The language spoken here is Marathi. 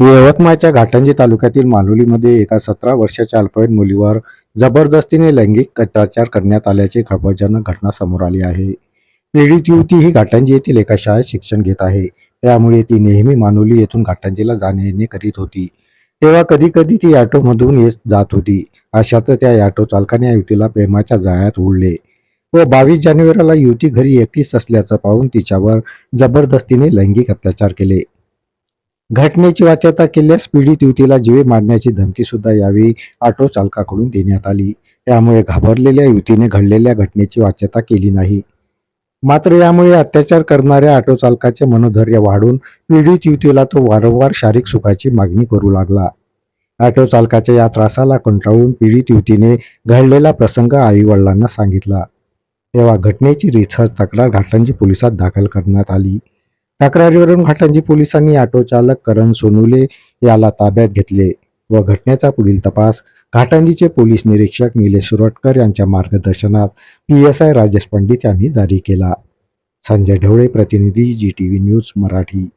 यवतमाळच्या घाटंजी तालुक्यातील मानोलीमध्ये एका सतरा वर्षाच्या अल्पवयीन मुलीवर जबरदस्तीने लैंगिक अत्याचार करण्यात आल्याची खळबळजनक घटना समोर आली आहे. पीडित युवती ही घाटंजी येथील एका शाळेत शिक्षण घेत आहे. त्यामुळे ती नेहमी मानोली येथून घाटंजीला जाणे येणे करीत होती. तेव्हा कधी कधी ती ऑटोमधून येत जात होती. अशात त्या ऑटो चालकाने या युवतीला प्रेमाच्या जाळ्यात ओढले व बावीस जानेवारीला युवती घरी एकटीच असल्याचं पाहून तिच्यावर जबरदस्तीने लैंगिक अत्याचार केले. घटनेची वाच्यता केल्यास पीडित युवतीला जीवे मारण्याची धमकी सुद्धा यावेळी ऑटो चालकाकडून देण्यात आली. त्यामुळे घाबरलेल्या युवतीने घडलेल्या घटनेची वाच्यता केली नाही. मात्र यामुळे अत्याचार करणाऱ्या ऑटो चालकाचे मनोधैर्य वाढून पीडित युवतीला तो वारंवार शारीरिक सुखाची मागणी करू लागला. ऑटो चालकाच्या या त्रासाला कंटाळून पीडित युवतीने घडलेला प्रसंग आई वडिलांना सांगितला. तेव्हा घटनेची रिसर्च तक्रार घाटंजी पोलिसात दाखल करण्यात आली. तक्रारीवरून घाटंजी पोलिसांनी ऑटो चालक करण सोनुले याला ताब्यात घेतले व घटनेचा पुढील तपास घाटंजीचे पोलीस निरीक्षक निलेश सुरटकर यांच्या मार्गदर्शनात P S I Rajesh Pandit यांनी जारी केला. संजय ढवळे प्रतिनिधी G T V news Marathi.